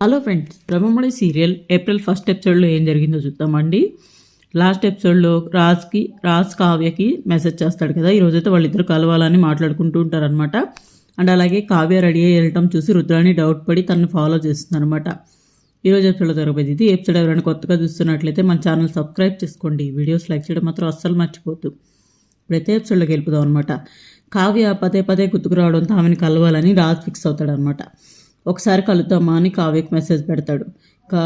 Hello friends Brahmamudi serial April first ఎపిసోడ్లో ఏం జరిగిందో చూద్దామండి. లాస్ట్ ఎపిసోడ్లో రాజ్కి రాజ్ కావ్యకి మెసేజ్ చేస్తాడు కదా ఈరోజైతే వాళ్ళిద్దరు కలవాలని మాట్లాడుకుంటూ ఉంటారనమాట అండ్ అలాగే కావ్య రెడీ అయ్యి వెళ్ళటం చూసి రుద్రాని డౌట్ పడి తనను ఫాలో చేస్తుందనమాట ఈరోజు ఎపిసోడ్లో జరగబోయేది ఇది. ఎపిసోడ్ ఎవరైనా కొత్తగా చూస్తున్నట్లయితే మన ఛానల్ సబ్స్క్రైబ్ చేసుకోండి. వీడియోస్ లైక్ చేయడం మాత్రం అస్సలు మర్చిపోద్దు ఇప్పుడైతే ఎపిసోడ్లోకి వెళ్ళిపోదాం అనమాట కావ్య పదే పదే గుర్తుకు రావడంతో ఆమెను కలవాలని రాజ్ ఫిక్స్ అవుతాడనమాట ఒకసారి కలుద్దామా అని కావ్యకి మెసేజ్ పెడతాడు. కా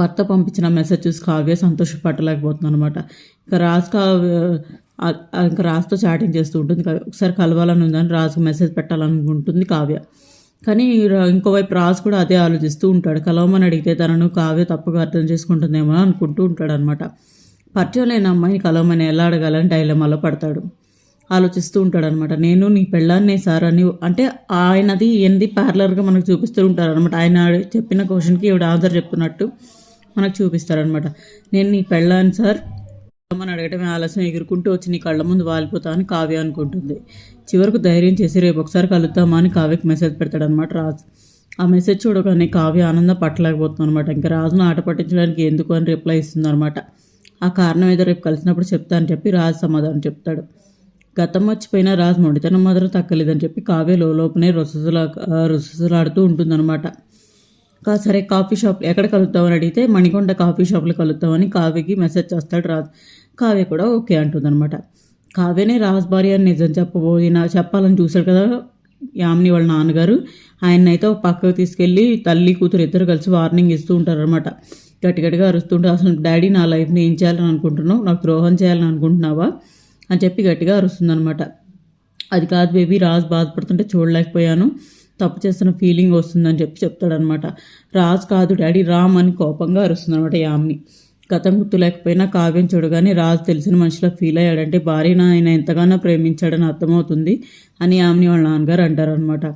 భర్త పంపించిన మెసేజ్ చూసి కావ్య సంతోషపడలేకపోతుంది అనమాట ఇంకా రాజ్ కావ్య ఇంకా రాజుతో చాటింగ్ చేస్తూ ఉంటుంది ఒకసారి కలవాలని ఉందని రాజుకు మెసేజ్ పెట్టాలనుకుంటుంది కావ్య. కానీ ఇంకోవైపు రాజు కూడా అదే ఆలోచిస్తూ ఉంటాడు. కలవమని అడిగితే తనను కావ్య తప్పుగా అర్థం చేసుకుంటుందేమో అనుకుంటూ ఉంటాడు అనమాట పరిచయం లేని అమ్మాయిని కలవమని ఎలా అడగాలని డైలమాలో పడతాడు. ఆలోచిస్తూ ఉంటాడనమాట నేను నీ పెళ్ళాన్నే సార్ అని అంటే ఆయనది ఏంది పార్లర్గా మనకు చూపిస్తూ ఉంటారనమాట ఆయన చెప్పిన క్వశ్చన్కి ఈవిడ ఆన్సర్ చెప్తున్నట్టు మనకు చూపిస్తారనమాట నేను నీ పెళ్ళాన్ని సార్ అని అడగటమే ఆలస్యం ఎగురుకుంటూ వచ్చి నీ కళ్ళ ముందు వాలిపోతా అని కావ్య అనుకుంటుంది. చివరకు ధైర్యం చేసి రేపు ఒకసారి కలుద్దామా అని కావ్యకి మెసేజ్ పెడతాడనమాట రాజు. ఆ మెసేజ్ చూడగానే కావ్య ఆనందం పట్టలేకపోతుంది అనమాట ఇంకా రాజును ఆట పట్టించడానికి ఎందుకు అని రిప్లై ఇస్తుంది అనమాట ఆ కారణం ఏదో రేపు కలిసినప్పుడు చెప్తా అని చెప్పి రాజు సమాధానం చెప్తాడు. గతం మర్చిపోయిన రాజు మొండితనం మాత్రం తక్కలేదని చెప్పి కావ్య లోపనే రుససులా రుససులాడుతూ ఉంటుందన్నమాట. కా సరే కాఫీ షాప్ ఎక్కడ కలుద్దామని అడిగితే మణికొండ కాఫీ షాప్లో కలుద్దామని కావ్యకి మెసేజ్ చేస్తాడు రాజు. కావ్య కూడా ఓకే అంటుందన్నమాట. కావ్యనే రాజ్ భార్య అని నిజం చెప్పబోయినా చెప్పాలని చూశాడు కదా యామిని వాళ్ళ నాన్నగారు. ఆయన అయితే ఒక పక్కకు తీసుకెళ్ళి తల్లి కూతురు ఇద్దరు కలిసి వార్నింగ్ ఇస్తూ ఉంటారనమాట గట్టిగట్టిగా అరుస్తుంటే అసలు డాడీ నా లైఫ్ని ఏం చేయాలని అనుకుంటున్నావు? నాకు ద్రోహం చేయాలని అనుకుంటున్నావా? అని చెప్పి గట్టిగా అరుస్తుందనమాట అది కాదు బేబీ రాజ్ బాధపడుతుంటే చూడలేకపోయాను. తప్పు చేస్తున్న ఫీలింగ్ వస్తుందని చెప్పి చెప్తాడనమాట రాజ్ కాదు డాడీ రామ్ అని కోపంగా అరుస్తుందనమాట యామ్ని గతం గుర్తు లేకపోయినా కావ్యం చూడగానే రాజ్ తెలిసిన మనిషిలో ఫీల్ అయ్యాడంటే భార్యను ఆయన ఎంతగానో ప్రేమించాడని అర్థమవుతుంది అని ఆమెని వాళ్ళ నాన్నగారు అంటారనమాట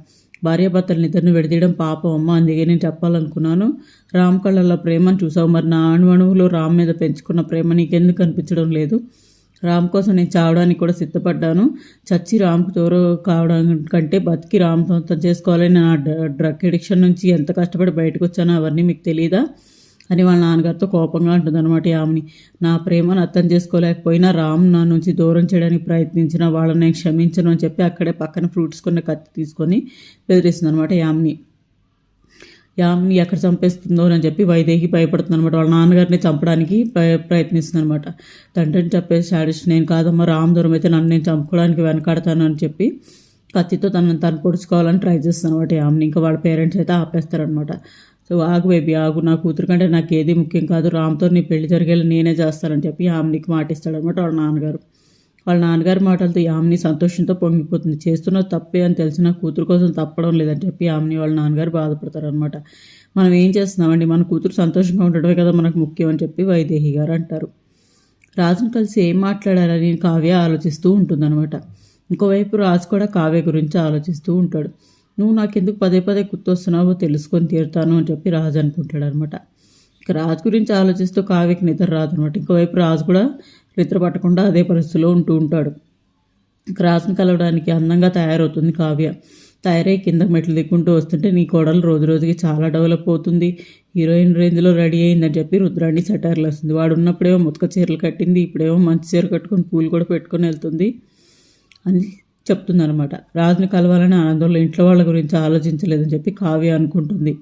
భార్యాభర్తలను ఇద్దరిని విడదీయడం పాపం అమ్మ అందుకే నేను చెప్పాలనుకున్నాను. రామ్ కళ్ళల్లో ప్రేమను చూసావు. మరి నా అణువణువులో రామ్ మీద పెంచుకున్న ప్రేమ నీకెందుకు అనిపించడం లేదు? రామ్ కోసం నేను చావడానికి కూడా సిద్ధపడ్డాను. చచ్చి రామ్కు తోరు కావడం కంటే బతికి రామ్ సొంతం చేసుకోవాలని నా డ్ర- డ్రగ్ ఎడిక్షన్ నుంచి ఎంత కష్టపడి బయటకు వచ్చానో అవన్నీ మీకు తెలియదా అని వాళ్ళ నాన్నగారితో కోపంగా ఉంటుందన్నమాట ఆమెని. నా ప్రేమను అర్థం చేసుకోలేకపోయినా రామ్ నా నుంచి దూరం చేయడానికి ప్రయత్నించిన వాళ్ళని నేను క్షమించను అని చెప్పి అక్కడే పక్కన ఫ్రూట్స్ కొన్న కత్తి తీసుకొని బెదిరిస్తుంది అనమాట యామిని యామిని ఎక్కడ చంపేస్తుందో అని చెప్పి వైదేహి భయపడుతుంది అనమాట వాళ్ళ నాన్నగారిని చంపడానికి ప్రయ- ప్రయత్నిస్తుంది అనమాట తండ్రిని చెప్పేసి శాడిస్ట్ నేను కాదమ్మా రామ్ దూరం అయితే నన్ను నేను చంపుకోవడానికి వెనకాడతాను అని చెప్పి కత్తితో తనను తను పొడుచుకోవాలని ట్రై చేస్తాను అనమాట యామిని. ఇంకా వాళ్ళ పేరెంట్స్ అయితే ఆపేస్తారనమాట సో ఆగు బేబీ ఆగు. నా కూతురు కంటే నాకు ఏది ముఖ్యం కాదు. రామ్తో నీ పెళ్ళి జరిగేలా నేనే చేస్తానని చెప్పి యామినికి మాటిస్తాడనమాట వాళ్ళ నాన్నగారు. వాళ్ళ నాన్నగారి మాటలతో యామిని సంతోషంతో పొంగిపోతుంది. చేస్తున్న తప్పే అని తెలిసిన కూతురు కోసం తప్పడం లేదని చెప్పి యామిని వాళ్ళ నాన్నగారు బాధపడతారనమాట మనం ఏం చేస్తున్నామండి? మన కూతురు సంతోషంగా ఉండడమే కదా మనకు ముఖ్యం అని చెప్పి వైదేహి గారు అంటారు. రాజును కలిసి ఏం మాట్లాడాలని కావ్య ఆలోచిస్తూ ఉంటుందన్నమాట. ఇంకోవైపు రాజు కూడా కావ్య గురించి ఆలోచిస్తూ ఉంటాడు. నువ్వు నాకెందుకు పదే పదే గుర్తొస్తున్నావో తెలుసుకొని తీరుతాను అని చెప్పి రాజు అనుకుంటాడు అనమాట ఇక రాజు గురించి ఆలోచిస్తూ కావ్యకి నిద్ర రాదు అనమాట ఇంకోవైపు రాజు కూడా నిద్ర పట్టకుండా అదే పరిస్థితిలో ఉంటూ ఉంటాడు. ఇక రాజుని కలవడానికి అందంగా తయారవుతుంది కావ్య. తయారై కింద మెట్లు దిక్కుంటూ వస్తుంటే నీ కోడలు రోజు రోజుకి చాలా డెవలప్ అవుతుంది. హీరోయిన్ రేంజ్లో రెడీ అయిందని చెప్పి రుద్రాణి సెటైర్లు వస్తుంది. వాడు ఉన్నప్పుడేమో ముతక చీరలు కట్టింది ఇప్పుడేమో మంచి చీర కట్టుకొని పూలు కూడా పెట్టుకొని వెళ్తుంది అని చెప్తుందనమాట రాజుని కలవాలని ఆనందంలో ఇంట్లో వాళ్ళ గురించి ఆలోచించలేదని చెప్పి కావ్య అనుకుంటుంది.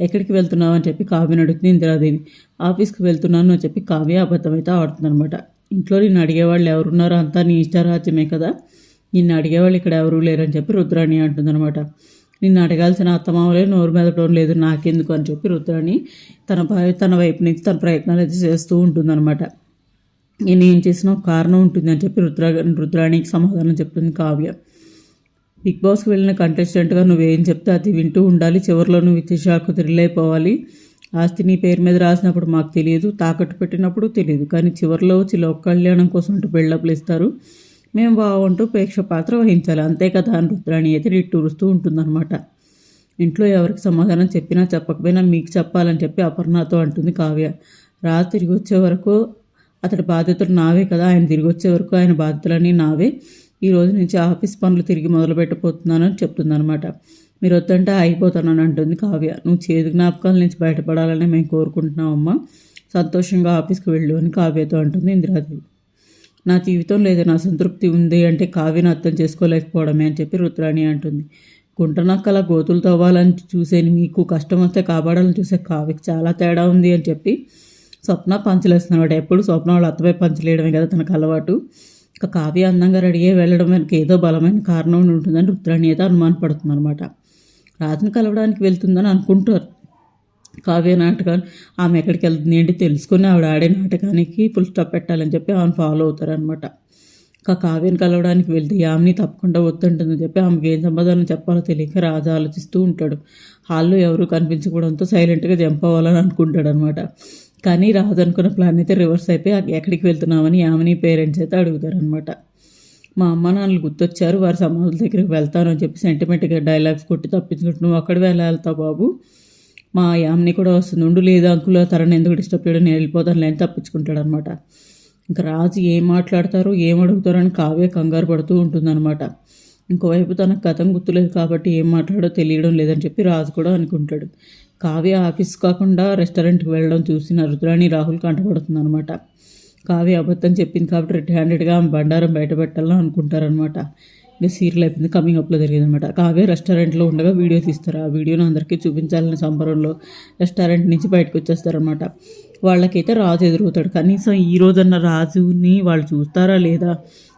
ఎక్కడికి వెళ్తున్నావు అని చెప్పి కావ్యను అడుగుతుంది ఇందిరాదేవి. ఆఫీస్కి వెళ్తున్నాను అని చెప్పి కావ్య అబద్ధమైతే ఆడుతుందనమాట ఇంట్లో నిన్ను అడిగేవాళ్ళు ఎవరున్నారో అంతా నీ ఇష్టారాజ్యమే కదా. నిన్ను అడిగేవాళ్ళు ఇక్కడ ఎవరూ లేరని చెప్పి రుద్రాణి అంటుందన్నమాట. నిన్ను అడగాల్సిన అత్తమామలే నోరు మెదపడం లేదు నాకెందుకు అని చెప్పి రుద్రాణి తన తన వైపు నుంచి తన ప్రయత్నాలు అయితే చేస్తూ ఉంటుందన్నమాట. నేను ఏం చేసినా ఒక కారణం ఉంటుంది అని చెప్పి రుద్ర రుద్రాణికి సమాధానం చెప్తుంది కావ్య. బిగ్ బాస్కి వెళ్ళిన కంటెస్టెంట్గా నువ్వేం చెప్తే అది వింటూ ఉండాలి. చివరిలో నువ్వు ఇచ్చే థ్రిల్ అయిపోవాలి. ఆస్తి నీ పేరు మీద రాసినప్పుడు మాకు తెలియదు. తాకట్టు పెట్టినప్పుడు తెలియదు. కానీ చివరిలో వచ్చి లోక కళ్యాణం కోసం అంటూ బిల్డప్లు ఇస్తారు. మేము బాగుంటూ ప్రేక్ష పాత్ర వహించాలి. అంతే కదా అని రుద్రాణి అయితే నిట్టూరుస్తూ ఉంటుందన్నమాట. ఇంట్లో ఎవరికి సమాధానం చెప్పినా చెప్పకపోయినా మీకు చెప్పాలని చెప్పి అపర్ణతో అంటుంది కావ్య. రాజు తిరిగి వచ్చే వరకు అతడి బాధ్యతలు నావే కదా. ఆయన తిరిగి వచ్చే వరకు ఆయన బాధ్యతలన్నీ నావే. ఈ రోజు నుంచి ఆఫీస్ పనులు తిరిగి మొదలు పెట్టబోతున్నానని చెప్తుందనమాట మీరు వద్దంటే అయిపోతానని అంటుంది కావ్య. నువ్వు చేదు జ్ఞాపకాల నుంచి బయటపడాలని మేము కోరుకుంటున్నామమ్మా సంతోషంగా ఆఫీస్కి వెళ్ళు అని కావ్యతో అంటుంది ఇందిరాదేవి. నా జీవితంలో ఏదైనా అసంతృప్తి ఉంది అంటే కావ్యను అర్థం చేసుకోలేకపోవడమే అని చెప్పి రుద్రాణి అంటుంది. గుంటనక్కల గోతులు తవ్వాలని చూసే మీకు కష్టం వస్తే కాపాడాలని చూసే కావ్యకి చాలా తేడా ఉంది అని చెప్పి స్వప్న పంచలేస్తున్నాడు ఎప్పుడు స్వప్న వాళ్ళ అత్తపై పంచలేయడమే కదా తనకు అలవాటు. ఇక కావ్య అందంగా రెడీ అయ్యి వెళ్ళడం వెనక ఏదో బలమైన కారణం ఉంటుందని రుద్రాణి అయితే అనుమానపడుతుంది అనమాట రాజుని కలవడానికి వెళ్తుందని అనుకుంటారు. కావ్య నాటకాన్ని ఆమె ఎక్కడికి వెళ్తుంది ఏంటి తెలుసుకుని ఆవిడ ఆడే నాటకానికి ఫుల్ స్టాప్ పెట్టాలని చెప్పి ఆమెను ఫాలో అవుతారనమాట ఇంకా కావ్యను కలవడానికి వెళ్తే ఆమెని తప్పకుండా వద్దంటుందని చెప్పి ఆమెకి ఏం సమాధానం చెప్పాలో తెలియక రాజు ఆలోచిస్తూ ఉంటాడు. హాల్లో ఎవరు కనిపించకపోవడంతో సైలెంట్గా జంప్ అవ్వాలని అనుకుంటాడు అనమాట కానీ రాజు అనుకున్న ప్లాన్ అయితే రివర్స్ అయిపోయి ఎక్కడికి వెళ్తున్నామని యామిని పేరెంట్స్ అయితే అడుగుతారనమాట మా అమ్మ నాన్నలు గుర్తొచ్చారు వారి సమాధుల దగ్గరికి వెళ్తాను అని చెప్పి సెంటిమెంట్గా డైలాగ్స్ కొట్టి తప్పించుకుంటూ నువ్వు అక్కడ వెళ్ళాలతావు బాబు? మా యామ్ని కూడా వస్తుంది. ఉండు లేదు అంకులు తరని ఎందుకు డిస్టర్బ్ చేయడం? నేను వెళ్ళిపోతాను లేని తప్పించుకుంటాడు అనమాట ఇంకా రాజు ఏం మాట్లాడతారో ఏం అడుగుతారో అని కావ్య కంగారు పడుతూ ఉంటుందన్నమాట. ఇంకోవైపు తనకు కథం గుర్తులేదు కాబట్టి ఏం మాట్లాడో తెలియడం లేదని చెప్పి రాజు కూడా అనుకుంటాడు. కావ్య ఆఫీస్ కాకుండా రెస్టారెంట్కి వెళ్ళడం చూసిన రుద్రాణి రాహుల్ కంటపడుతుంది అనమాట కావ్య అబద్ధం చెప్పింది కాబట్టి రెడ్ హ్యాండెడ్గా ఆమె బండారం బయట పెట్టాలని అనుకుంటారనమాట ఇంకా సీరియల్ అయిపోయింది కమింగ్ అప్లో జరిగిందనమాట కావ్య రెస్టారెంట్లో ఉండగా వీడియో తీస్తారు. ఆ వీడియోని అందరికీ చూపించాలనే సంబరంలో రెస్టారెంట్ నుంచి బయటకు వచ్చేస్తారనమాట వాళ్ళకైతే రాజు ఎదురవుతాడు. కనీసం ఈ రోజన్న రాజుని వాళ్ళు చూస్తారా లేదా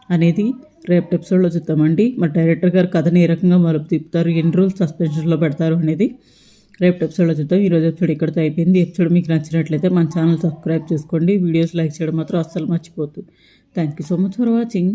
అనేది రేపటి ఎపిసోడ్లో చూద్దామండి. మరి డైరెక్టర్ గారు కథని ఏ రకంగా మలుపు తిప్పుతారు? ఎన్ని రోజులు సస్పెన్షన్లో పెడతారు అనేది రేపటి ఎపిసోడ్లో చూద్దాం. ఈరోజు ఎపిసోడ్ ఇక్కడితో అయిపోయింది. ఎపిసోడ్ మీకు నచ్చినట్లయితే మన ఛానల్ సబ్స్క్రైబ్ చేసుకోండి. వీడియోస్ లైక్ చేయడం మాత్రం అస్సలు మర్చిపోద్దు thank you so much for watching